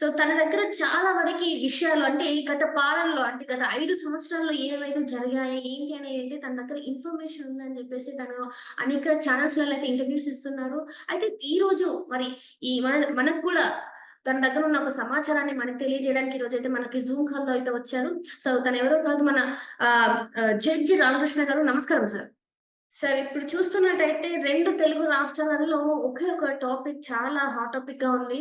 So తన దగ్గర చాలా వరకు ఈ విషయాలు అంటే ఈ గత పాలనలో అంటే గత ఐదు సంవత్సరాల్లో ఏవైతే జరిగాయి ఏంటి అనేది అయితే తన దగ్గర ఇన్ఫర్మేషన్ ఉందని చెప్పేసి తను అనేక ఛానల్స్లో అయితే ఇంటర్వ్యూస్ ఇస్తున్నారు. అయితే ఈ రోజు మరి ఈ మన మనకు కూడా తన దగ్గర ఉన్న ఒక సమాచారాన్ని మనకు తెలియజేయడానికి రోజు అయితే మనకి జూమ్ కాల్లో అయితే వచ్చారు. సో తను ఎవరో కాదు మన జడ్జి రామకృష్ణ గారు. నమస్కారం సార్. సార్ ఇప్పుడు చూస్తున్నట్టయితే రెండు తెలుగు రాష్ట్రాలలో ఒకే ఒక టాపిక్ చాలా హాట్ టాపిక్గా ఉంది.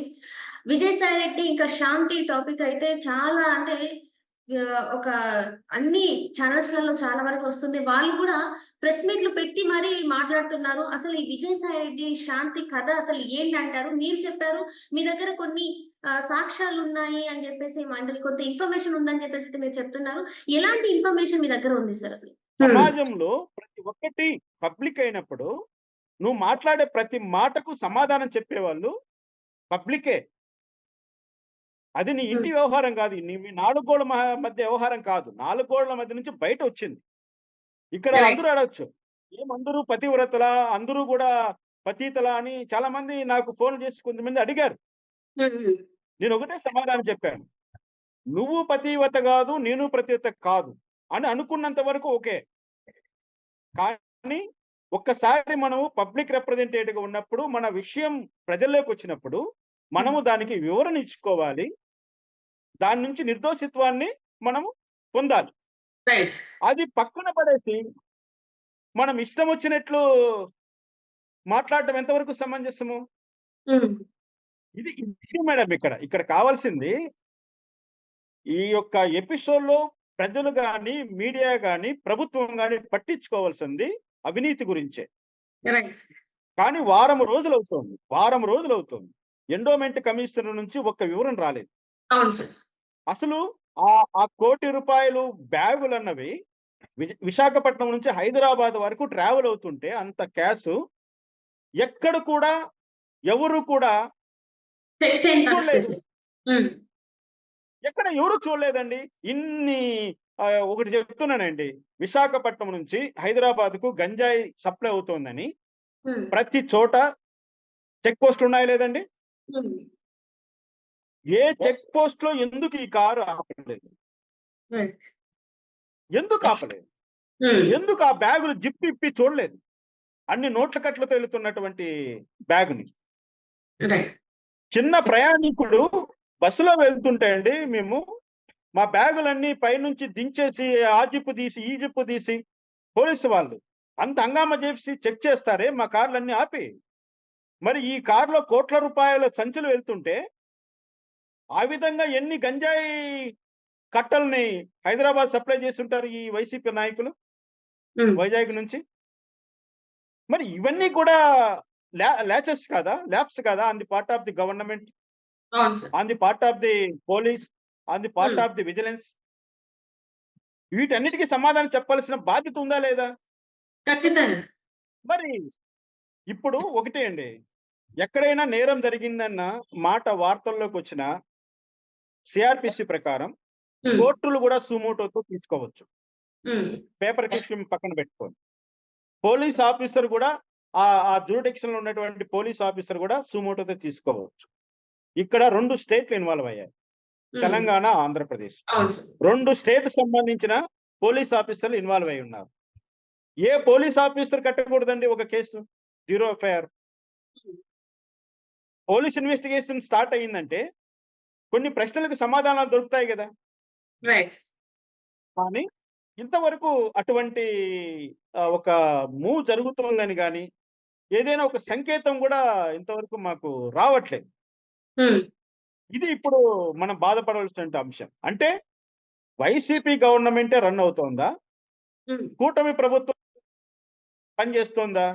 విజయసాయి రెడ్డి ఇంకా శాంతి టాపిక్ అయితే చాలా అంటే ఒక అన్ని ఛానల్స్లలో చాలా వరకు వస్తుంది. వాళ్ళు కూడా ప్రెస్ మీట్లు పెట్టి మరీ మాట్లాడుతున్నారు. అసలు ఈ విజయసాయి రెడ్డి శాంతి కథ అసలు ఏంటి అంటారు? మీరు చెప్పారు మీ దగ్గర కొన్ని సాక్ష్యాలు ఉన్నాయి అని చెప్పేసి అంటే కొంత ఇన్ఫర్మేషన్ ఉందని చెప్పేసి మీరు చెప్తున్నారు. ఎలాంటి ఇన్ఫర్మేషన్ మీ దగ్గర ఉంది సార్ అసలు? సమాజంలో ప్రతి ఒక్కటి పబ్లిక్ అయినప్పుడు నువ్వు మాట్లాడే ప్రతి మాటకు సమాధానం చెప్పేవాళ్ళు పబ్లికే. అది నీ ఇంటి వ్యవహారం కాదు. నీ మీ నాలుగు గోళ్ళ మధ్య వ్యవహారం కాదు. నాలుగు గోళ్ళ మధ్య నుంచి బయట వచ్చింది. ఇక్కడ. అందరూ అడగచ్చు. ఏమందరూ పతివ్రతలా అందరూ కూడా పతీతలా అని చాలా మంది నాకు ఫోన్ చేసి కొంతమంది అడిగారు. నేను ఒకటే సమాధానం చెప్పాను. నువ్వు పతివత కాదు నేను పతివత కాదు అని అనుకున్నంత వరకు ఓకే. కానీ ఒక్కసారి మనము పబ్లిక్ రిప్రజెంటేటివ్ ఉన్నప్పుడు మన విషయం ప్రజల్లోకి వచ్చినప్పుడు మనము దానికి వివరణ ఇచ్చుకోవాలి. దాని నుంచి నిర్దోషిత్వాన్ని మనము పొందాలి. అది పక్కన పడేసి మనం ఇష్టం వచ్చినట్లు మాట్లాడటం ఎంతవరకు సమంజసము? ఇది ఇది మేడం ఇక్కడ. ఇక్కడ కావాల్సింది ఈ యొక్క ఎపిసోడ్లో ప్రజలు గాని మీడియా గాని ప్రభుత్వం గాని పట్టించుకోవాల్సింది అవినీతి గురించే. కానీ వారం రోజులు అవుతుంది వారం రోజులు అవుతుంది ఎండోమెంట్ కమిషనర్ నుంచి ఒక్క వివరణ రాలేదు. అవును సార్. అసలు ఆ ఆ కోటి రూపాయలు బ్యాగులు అన్నవి విశాఖపట్నం నుంచి హైదరాబాద్ వరకు ట్రావెల్ అవుతుంటే అంత క్యాష్ ఎక్కడ కూడా ఎవరు కూడా చూడలేదు. ఎక్కడ ఎవరు చూడలేదండి. ఇన్ని ఒకటి చెప్తున్నానండి. విశాఖపట్నం నుంచి హైదరాబాద్కు గంజాయి సప్లై అవుతోందని ప్రతి చోట చెక్ పోస్టులు ఉన్నాయి లేదండి? ఏ చెక్ పోస్ట్లో ఎందుకు ఈ కారు ఆపలేదు. ఎందుకు ఆపలేదు? ఉమ్, ఎందుకు ఆ బ్యాగులు జిప్ ఇప్పి చూడలేదు? అన్ని నోట్ల కట్లతో వెళుతున్నటువంటి బ్యాగుని. చిన్న ప్రయాణికుడు బస్సులో వెళ్తుంటే అండి మేము మా బ్యాగులన్నీ పైనుంచి దించేసి ఆ జిప్పు తీసి ఈ జిప్పు తీసి పోలీసు వాళ్ళు అంత హంగామా చేసి చెక్ చేస్తారే మా కార్లన్నీ ఆపి. మరి ఈ కారులో కోట్ల రూపాయల సంచులు వెళ్తుంటే ఆ విధంగా ఎన్ని గంజాయి కట్టల్ని హైదరాబాద్ సప్లై చేసి ఉంటారు ఈ వైసీపీ నాయకులు? వైజాగ్ నుంచి? మరి ఇవన్నీ కూడా లాచెస్ కాదా? ల్యాబ్స్ కాదా? On the part of the government? On the part of the police? On the part. Of the vigilance? వీటన్నిటికీ సమాధానం చెప్పాల్సిన బాధ్యత ఉందా లేదా? మరి ఇప్పుడు ఒకటే అండి. ఎక్కడైనా నేరం జరిగిందన్న మాట వార్తల్లోకి వచ్చిన సిఆర్పిసి ప్రకారం కోర్టులు కూడా సుమోటోతో తీసుకోవచ్చు. పేపర్ క్లిప్ పక్కన పెట్టుకోండి. పోలీస్ ఆఫీసర్ కూడా ఆ ఆ జూరిడిక్షన్లో ఉన్నటువంటి పోలీస్ ఆఫీసర్ కూడా సుమోటోతో తీసుకోవచ్చు. ఇక్కడ రెండు స్టేట్లు ఇన్వాల్వ్ అయ్యాయి. తెలంగాణ ఆంధ్రప్రదేశ్. రెండు స్టేట్ సంబంధించిన పోలీస్ ఆఫీసర్లు ఇన్వాల్వ్ అయి ఉన్నారు. ఏ పోలీస్ ఆఫీసర్ కట్టకూడదండి ఒక case? Zero FIR police investigation start అయ్యిందంటే కొన్ని ప్రశ్నలకు సమాధానాలు దొరుకుతాయి కదా. కానీ ఇంతవరకు అటువంటి ఒక మూవ్ జరుగుతోందని కానీ ఏదైనా ఒక సంకేతం కూడా ఇంతవరకు మాకు రావట్లేదు. ఉమ్, ఇది ఇప్పుడు మనం బాధపడవలసిన అంశం. అంటే వైసీపీ గవర్నమెంటే రన్ అవుతోందా? ఉమ్, కూటమి ప్రభుత్వం పనిచేస్తోందా?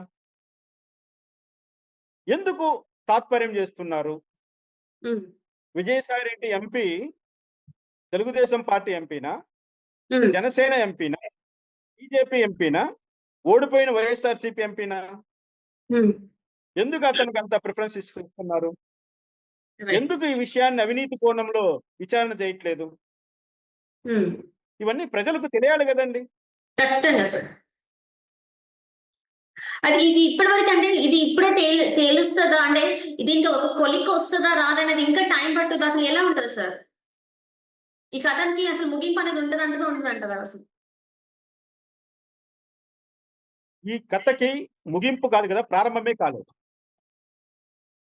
ఎందుకు తాత్పర్యం చేస్తున్నారు? ఉమ్, విజయసాయి రెడ్డి ఎంపీ తెలుగుదేశం పార్టీ ఎంపీనా జనసేన ఎంపీనా బీజేపీ ఎంపీనా ఓడిపోయిన వైఎస్ఆర్సీపీ ఎంపీనా ఎందుకు అతనికి అంత ప్రిఫరెన్స్ ఇస్తున్నారు. ఎందుకు ఈ విషయాన్ని అవినీతి కోణంలో విచారణ చేయట్లేదు? ఇవన్నీ ప్రజలకు తెలియాలి కదండి. ఖచ్చితంగా సార్ అది ఇది ఇప్పటివరకు అంటే ఇది ఇప్పుడే తేలు తేలుస్తదా? అంటే దీంట్లో ఒక కొలిక్ వస్తుందా రాదా అనేది ఇంకా టైం పట్టుద్ది? అసలు ఎలా ఉంటది సార్? ఈ కథకి అసలు ముగింపు అనేది ఉంటుంది అంటదా ఉంటుంది అంటారా అసలు? ఈ కథకి ముగింపు కాదు కదా ప్రారంభమే కాలేదు.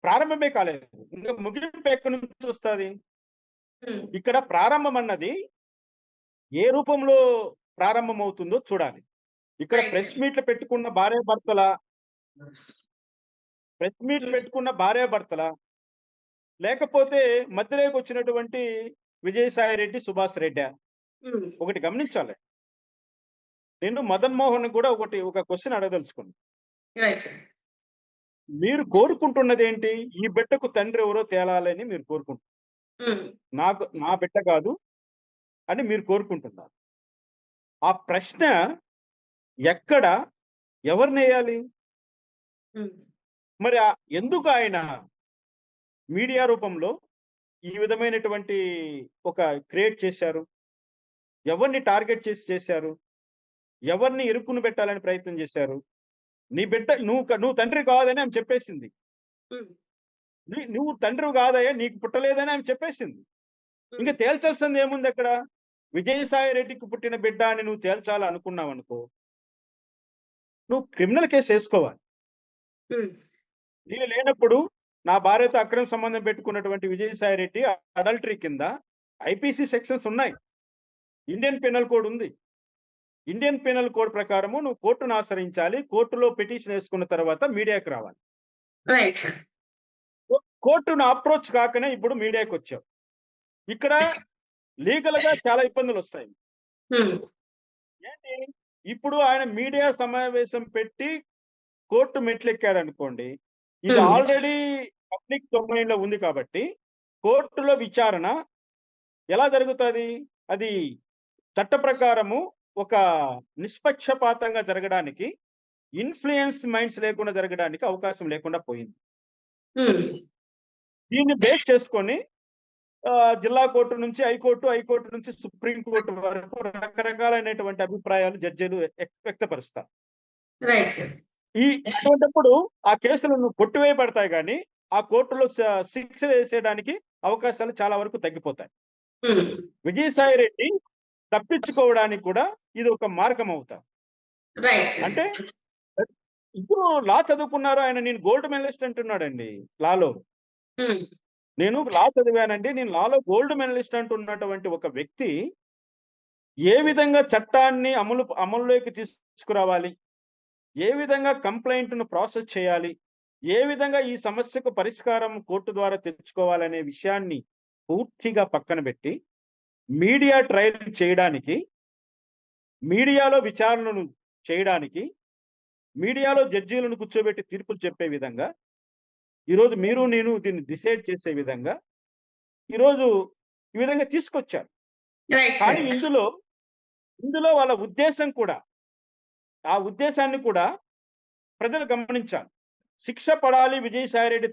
ప్రారంభమే కాలేదు. ఇంకా ముగింపు ఎక్కడి నుంచి వస్తుంది? ఇక్కడ ప్రారంభం అన్నది ఏ రూపంలో ప్రారంభం అవుతుందో చూడాలి. ఇక్కడ. ప్రెస్ మీట్లు పెట్టుకున్న భార్య భర్తల ప్రెస్ మీట్ Hmm. పెట్టుకున్న భార్య భర్తల లేకపోతే మధ్యలోకి వచ్చినటువంటి విజయసాయి రెడ్డి సుభాష్ రెడ్డి ఉమ్, ఒకటి గమనించాలి. నేను మదన్ మోహన్ కూడా ఒకటి ఒక క్వశ్చన్ అడగదలుచుకున్నాను సార్ మీరు కోరుకుంటున్నది ఏంటి? ఈ బిడ్డకు తండ్రి ఎవరో తేలాలని మీరు కోరుకుంటున్నారు. ఉమ్, నాకు నా బిడ్డ కాదు అని మీరు కోరుకుంటున్నారు. ఆ ప్రశ్న ఎక్కడ ఎవరిని వేయాలి? మరి ఎందుకు ఆయన మీడియా రూపంలో ఈ విధమైనటువంటి ఒక క్రియేట్ చేశారు? ఎవరిని టార్గెట్ చేసి చేశారు? ఎవరిని ఇరుక్కును పెట్టాలని ప్రయత్నం చేశారు? నీ బిడ్డ నువ్వు నువ్వు తండ్రి కాదని ఆమె చెప్పేసింది. నువ్వు తండ్రి కాదయ్యా నీకు పుట్టలేదని ఆమె చెప్పేసింది. ఇంకా తేల్చాల్సింది ఏముంది అక్కడ? విజయసాయి రెడ్డికి పుట్టిన బిడ్డ అని నువ్వు తేల్చాలి అనుకున్నావు అనుకో నువ్వు క్రిమినల్ కేసు వేసుకోవాలి. నేను లేనప్పుడు నా భార్యతో అక్రమ సంబంధం పెట్టుకున్నటువంటి విజయసాయి రెడ్డి అడల్టరీ కింద ఐపీసీ సెక్షన్స్ ఉన్నాయి. ఇండియన్ పెనల్ కోడ్ ఉంది. ఇండియన్ పెనల్ కోడ్ ప్రకారము నువ్వు కోర్టును ఆశ్రయించాలి. కోర్టులో పిటిషన్ వేసుకున్న తర్వాత మీడియాకి రావాలి. కోర్టును అప్రోచ్ కాకనే ఇప్పుడు మీడియాకి వచ్చావు. ఇక్కడ లీగల్గా చాలా ఇబ్బందులు వస్తాయి. ఏంటి? ఇప్పుడు ఆయన మీడియా సమావేశం పెట్టి కోర్టు మెట్లెక్కాడు అనుకోండి ఇది. ఆల్రెడీ పబ్లిక్ డొమైన్లో ఉంది కాబట్టి కోర్టులో విచారణ ఎలా జరుగుతుంది? అది చట్ట ప్రకారము ఒక నిష్పక్షపాతంగా జరగడానికి ఇన్ఫ్లుయెన్స్ మైండ్స్ లేకుండా జరగడానికి అవకాశం లేకుండా పోయింది. దీన్ని బేస్ చేసుకొని జిల్లా కోర్టు నుంచి హైకోర్టు హైకోర్టు నుంచి సుప్రీం కోర్టు వరకు రకరకాలైనటువంటి అభిప్రాయాలు జడ్జీలు వ్యక్- వ్యక్తపరుస్తారు. ఈ అటువంటిప్పుడు ఆ కేసులను కొట్టివేయబడతాయి కానీ ఆ కోర్టులో శిక్ష వేసేయడానికి అవకాశాలు చాలా వరకు తగ్గిపోతాయి. ఉమ్, విజయసాయి రెడ్డి తప్పించుకోవడానికి కూడా ఇది ఒక మార్గం అవుతాం రైట్ సార్ అంటే ఇప్పుడు లా చదువుకున్నారు ఆయన నేను గోల్డ్ మెడలిస్ట్ అంటున్నాడండి లాలో. ఉమ్, నేను లా చదివానండి. నేను లాలో గోల్డ్ మెడలిస్ట్ అంటున్నటువంటి ఒక వ్యక్తి ఏ విధంగా చట్టాన్ని అమలు అమలులోకి తీసుకురావాలి? ఏ విధంగా కంప్లైంట్ను ప్రాసెస్ చేయాలి? ఏ విధంగా ఈ సమస్యకు పరిష్కారం కోర్టు ద్వారా తెచ్చుకోవాలనే విషయాన్ని పూర్తిగా పక్కన పెట్టి మీడియా ట్రయల్ చేయడానికి మీడియాలో విచారణను చేయడానికి మీడియాలో జడ్జీలను కూర్చోబెట్టి తీర్పులు చెప్పే విధంగా ఈరోజు మీరు నేను దీన్ని డిసైడ్ చేసే విధంగా ఈరోజు ఈ విధంగా తీసుకొచ్చారు. కానీ ఇందులో ఇందులో వాళ్ళ ఉద్దేశం కూడా ఆ ఉద్దేశాన్ని కూడా ప్రజలు గమనించాలి. శిక్ష పడాలి విజయసాయి రెడ్డి